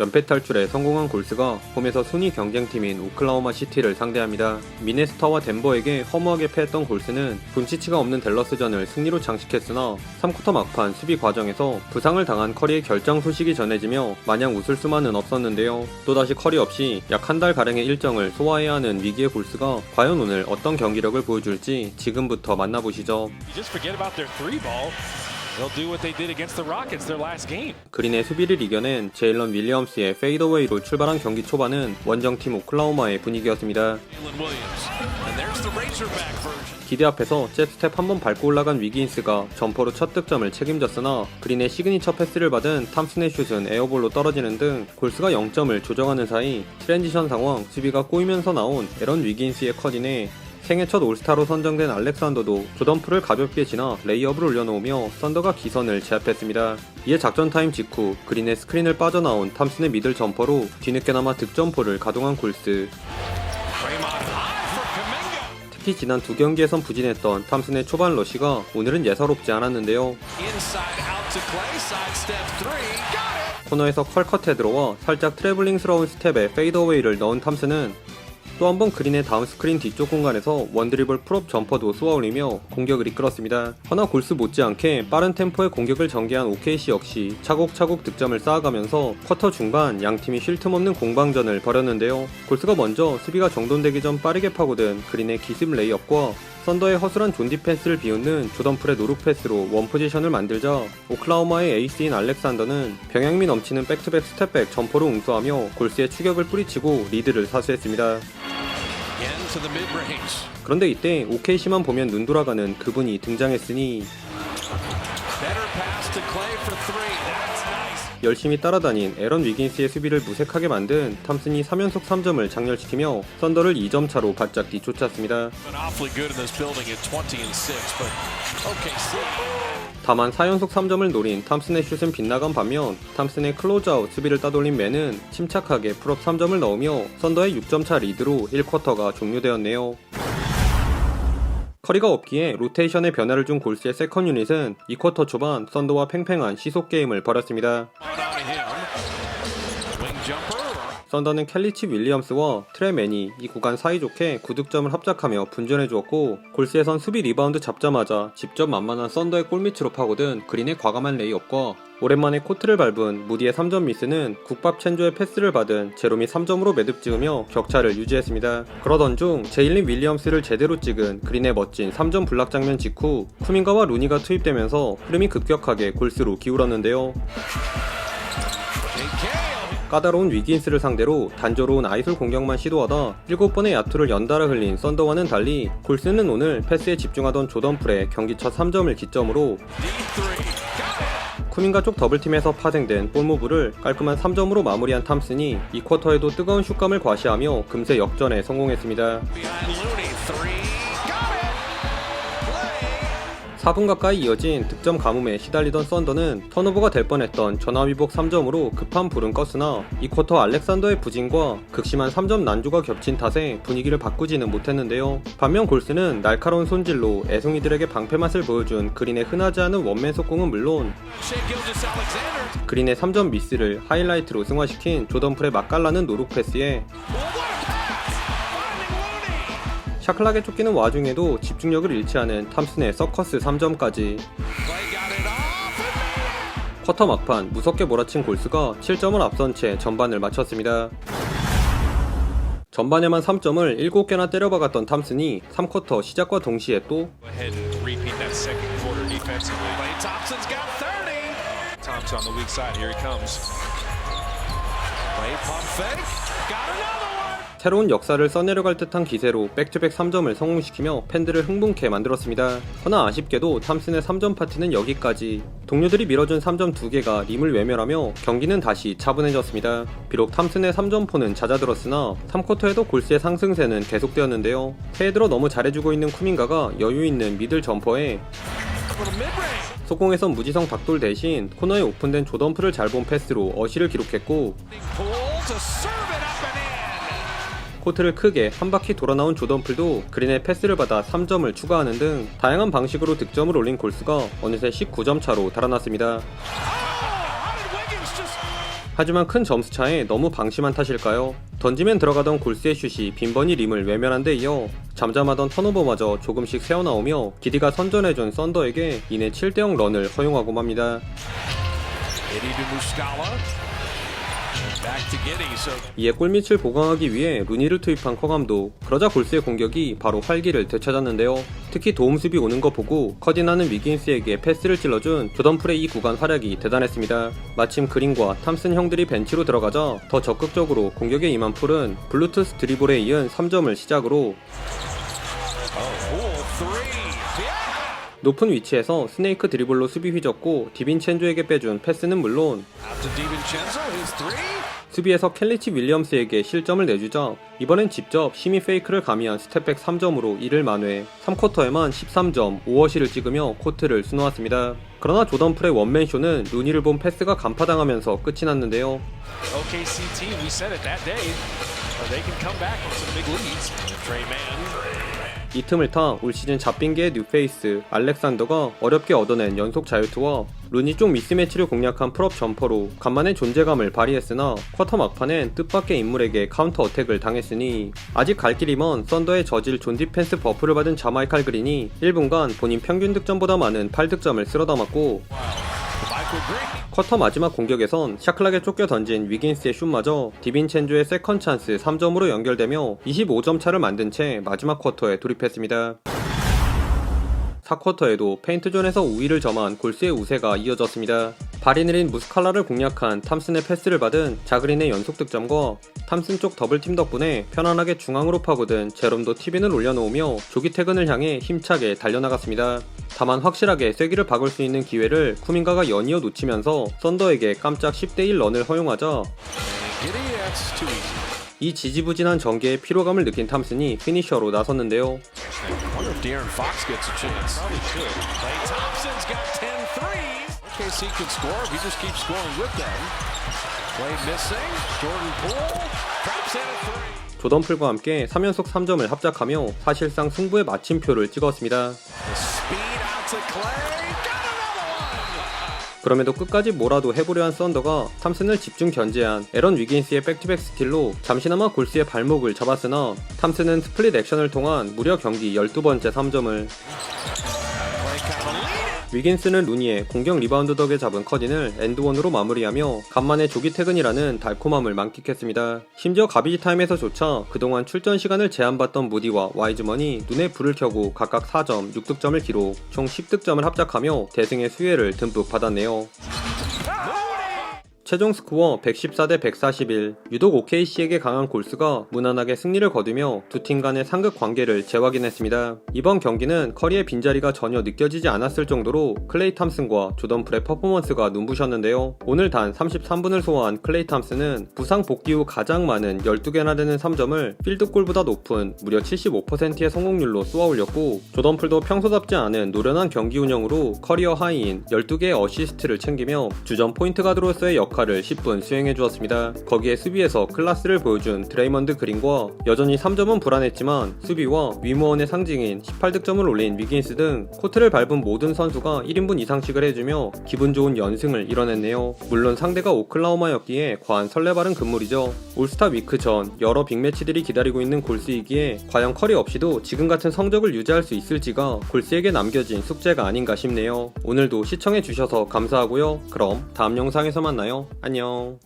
연패 탈출에 성공한 골스가 홈에서 순위 경쟁팀인 오클라호마 시티를 상대합니다. 미네스타와 덴버에게 허무하게 패했던 골스는 돈치치가 없는 댈러스전을 승리로 장식했으나 3쿼터 막판 수비 과정에서 부상을 당한 커리의 결장 소식이 전해지며 마냥 웃을 수만은 없었는데요. 또다시 커리 없이 약 한 달 가량의 일정을 소화해야 하는 위기의 골스가 과연 오늘 어떤 경기력을 보여줄지 지금부터 만나보시죠. 그린의 수비를 이겨낸 제일런 윌리엄스의 페이더웨이로 출발한 경기 초반은 원정팀 오클라호마의 분위기였습니다. 기대 앞에서 잽스텝 한 번 밟고 올라간 위기인스가 점퍼로 첫 득점을 책임졌으나 그린의 시그니처 패스를 받은 탐슨의 슛은 에어볼로 떨어지는 등 골스가 0점을 조정하는 사이 트랜지션 상황 수비가 꼬이면서 나온 에런 위기인스의 컷인에 생애 첫 올스타로 선정된 알렉산더도 조던프를 가볍게 지나 레이업을 올려놓으며 썬더가 기선을 제압했습니다. 이에 작전 타임 직후 그린의 스크린을 빠져나온 탐슨의 미들 점퍼로 뒤늦게나마 득점포를 가동한 골스. 특히 지난 두 경기에선 부진했던 탐슨의 초반 러시가 오늘은 예사롭지 않았는데요. 코너에서 컬컷에 들어와 살짝 트래블링스러운 스텝에 페이더웨이를 넣은 탐슨은 또 한 번 그린의 다음 스크린 뒤쪽 공간에서 원드리블 풀업 점퍼도 쏘아올리며 공격을 이끌었습니다. 허나 골스 못지않게 빠른 템포의 공격을 전개한 OKC 역시 차곡차곡 득점을 쌓아가면서 쿼터 중반 양 팀이 쉴 틈 없는 공방전을 벌였는데요. 골스가 먼저 수비가 정돈되기 전 빠르게 파고든 그린의 기습 레이업과 썬더의 허술한 존 디펜스를 비웃는 조던풀의 노룩 패스로 원 포지션을 만들자 오클라호마의 에이스인 알렉산더는 병양미 넘치는 백투백 스텝백 점퍼로 응수하며 골스의 추격을 뿌리치고 리드를 사수했습니다. 그런데 이때 OKC만 보면 눈 돌아가는 그분이 등장했으니. 열심히 따라다닌 에런 위긴스의 수비를 무색하게 만든 탐슨이 3연속 3점을 장렬시키며 썬더를 2점 차로 바짝 뒤쫓았습니다. Been awfully good in this building at 20 and 6, but OKC. 다만 4연속 3점을 노린 탐슨의 슛은 빗나간 반면 탐슨의 클로즈아웃 수비를 따돌린 맨은 침착하게 풀업 3점을 넣으며 썬더의 6점차 리드로 1쿼터가 종료되었네요. 커리가 없기에 로테이션의 변화를 준 골스의 세컨 유닛은 2쿼터 초반 썬더와 팽팽한 시속 게임을 벌였습니다. 썬더는 켈리치 윌리엄스와 트레맨이 이 구간 사이좋게 9득점을 합작하며 분전해 주었고 골스에선 수비 리바운드 잡자마자 직접 만만한 썬더의 골밑으로 파고든 그린의 과감한 레이업과 오랜만에 코트를 밟은 무디의 3점 미스는 국밥 첸조의 패스를 받은 제롬이 3점으로 매듭 지으며 격차를 유지했습니다. 그러던 중 제일린 윌리엄스를 제대로 찍은 그린의 멋진 3점 블락 장면 직후 쿠민가와 루니가 투입되면서 흐름이 급격하게 골스로 기울었는데요. 까다로운 위기인스를 상대로 단조로운 아이솔 공격만 시도하다 7번의 야투를 연달아 흘린 썬더와는 달리 골스는 오늘 패스에 집중하던 조던풀의 경기 첫 3점을 기점으로 D3. Got it. 쿠민가 쪽 더블팀에서 파생된 볼무브를 깔끔한 3점으로 마무리한 탐슨이 이 쿼터에도 뜨거운 슛감을 과시하며 금세 역전에 성공했습니다. 4분 가까이 이어진 득점 가뭄에 시달리던 썬더는 턴오버가 될 뻔했던 전화위복 3점으로 급한 불은 껐으나 이 쿼터 알렉산더의 부진과 극심한 3점 난조가 겹친 탓에 분위기를 바꾸지는 못했는데요. 반면 골스는 날카로운 손질로 애송이들에게 방패 맛을 보여준 그린의 흔하지 않은 원맨 속공은 물론. 그린의 3점 미스를 하이라이트로 승화시킨 조던풀의 맛깔나는 노룩 패스에 샤클락에 쫓기는 와중에도 집중력을 잃지 않은 탐슨의 서커스 3점까지 Clay got it off. and made it. 쿼터 막판 무섭게 몰아친 골스가 7점을 앞선 채 전반을 마쳤습니다. 전반에만 3점을 7개나 때려박았던 탐슨이 3쿼터 시작과 동시에 또 Go ahead and repeat that second quarter defensively. Clay Thompson's got 30. Thompson on the weak side. Here he comes. Clay pump fake. Got another. 새로운 역사를 써내려갈 듯한 기세로 백투백 3점을 성공시키며 팬들을 흥분케 만들었습니다. 허나 아쉽게도 탐슨의 3점 파티는 여기까지. 동료들이 밀어준 3점 2개가 림을 외면하며 경기는 다시 차분해졌습니다. 비록 탐슨의 3점포는 잦아들었으나 3쿼터에도 골스의 상승세는 계속되었는데요. 새해 들어 너무 잘해주고 있는 쿠민가가 여유 있는 미들 점퍼에. 속공에선 무지성 박돌 대신 코너에 오픈된 조던프를 잘 본 패스로 어시를 기록했고 코트를 크게 한 바퀴 돌아 나온 조던풀도 그린의 패스를 받아 3점을 추가하는 등 다양한 방식으로 득점을 올린 골스가 어느새 19점 차로 달아났습니다. 하지만 큰 점수 차에 너무 방심한 탓일까요? 던지면 들어가던 골스의 슛이 빈번히 림을 외면한 데 이어 잠잠하던 턴오버마저 조금씩 새어나오며 기디가 선전해준 썬더에게 이내 7대0 런을 허용하고 맙니다. 이에 골밑을 보강하기 위해 루니를 투입한 커감도 그러자 골스의 공격이 바로 활기를 되찾았는데요. 특히 도움 수비 오는 거 보고 커디나는 위긴스에게 패스를 찔러준 조던풀의 이 구간 활약이 대단했습니다. 마침 그린과 탐슨 형들이 벤치로 들어가자 더 적극적으로 공격에 임한 풀은 블루투스 드리블에 이은 3점을 시작으로 높은 위치에서 스네이크 드리블로 수비 휘젓고 디빈첸조에게 빼준 패스는 물론. 수비에서 켈리치 윌리엄스에게 실점을 내주자 이번엔 직접 시미 페이크를 가미한 스텝백 3점으로 이를 만회 3쿼터에만 13점 5어시를 찍으며 코트를 수놓았습니다. 그러나 조던풀의 원맨쇼는 루니를 본 패스가 간파당하면서 끝이 났는데요. OKC team. We said it that day. They can come back on some big leads. Trey Mann. 이 틈을 타 올 시즌 잡빙계의 뉴페이스 알렉산더가 어렵게 얻어낸 연속 자유투와 루니 쪽 미스매치를 공략한 풀업 점퍼로 간만에 존재감을 발휘했으나 쿼터 막판엔 뜻밖의 인물에게 카운터 어택을 당했으니 아직 갈 길이 먼 썬더의 저질 존 디펜스 버프를 받은 자마이칼 그린이 1분간 본인 평균 득점보다 많은 8득점을 쓸어담았고. 쿼터 마지막 공격에선 샤클락에 쫓겨 던진 위긴스의 슛마저 디빈첸조의 세컨 찬스 3점으로 연결되며 25점 차를 만든 채 마지막 쿼터에 돌입했습니다. 4쿼터에도 페인트존에서 우위를 점한 골스의 우세가 이어졌습니다. 발이 느린 무스칼라를 공략한 탐슨의 패스를 받은 자그린의 연속 득점과 탐슨 쪽 더블팀 덕분에 편안하게 중앙으로 파고든 제롬도 티빈을 올려놓으며 조기 퇴근을 향해 힘차게 달려나갔습니다. 다만 확실하게 쐐기를 박을 수 있는 기회를 쿠민가가 연이어 놓치면서 썬더에게 깜짝 10대1 런을 허용하자. 이 지지부진한 전개에 피로감을 느낀 탐슨이 피니셔로 나섰는데요. I wonder if De'Aaron Fox gets a chance. Probably could. Klay Thompson's got 10 threes. KC could score if he just keeps scoring with them. Klay missing. Jordan Poole drops in a three. 조던풀과 함께 3연속 3점을 합작하며 사실상 승부의 마침표를 찍었습니다. 그럼에도 끝까지 뭐라도 해보려 한 썬더가 탐슨을 집중 견제한 에런 위긴스의 백투백 스틸로 잠시나마 골스의 발목을 잡았으나 탐슨은 스플릿 액션을 통한 무려 경기 12번째 3점을 Klay 위긴스는 루니의 공격 리바운드 덕에 잡은 커딘을 엔드원으로 마무리하며 간만에 조기 퇴근이라는 달콤함을 만끽했습니다. 심지어 가비지 타임에서조차 그동안 출전 시간을 제한받던 무디와 와이즈먼이 눈에 불을 켜고 각각 4점, 6득점을 기록, 총 10득점을 합작하며 대승의 수혜를 듬뿍 받았네요. 최종 스코어 114대 141. 유독 OKC에게 강한 골스가 무난하게 승리를 거두며 두 팀 간의 상극 관계를 재확인했습니다. 이번 경기는 커리의 빈자리가 전혀 느껴지지 않았을 정도로 클레이 탐슨과 조던풀의 퍼포먼스가 눈부셨는데요. 오늘 단 33분을 소화한 클레이 탐슨은 부상 복귀 후 가장 많은 12개나 되는 3점을 필드골보다 높은 무려 75%의 성공률로 쏘아 올렸고 조던풀도 평소답지 않은 노련한 경기 운영으로 커리어 하이인 12개의 어시스트를 챙기며 주전 포인트 가드로서의 역할을 10분 수행해 주었습니다. 거기에 수비에서 클라스를 보여준 드레이먼드 그린과 여전히 3점은 불안했지만 수비와 위무원의 상징인 18득점을 올린 위긴스 등 코트를 밟은 모든 선수가 1인분 이상씩을 해주며 기분 좋은 연승을 이뤄냈네요. 물론 상대가 오클라호마였기에 과한 설레발은 금물이죠. 올스타 위크 전 여러 빅매치들이 기다리고 있는 골스이기에 과연 커리 없이도 지금 같은 성적을 유지할 수 있을지가 골스에게 남겨진 숙제가 아닌가 싶네요. 오늘도 시청해 주셔서 감사하고요. 그럼 다음 영상에서 만나요. 안녕.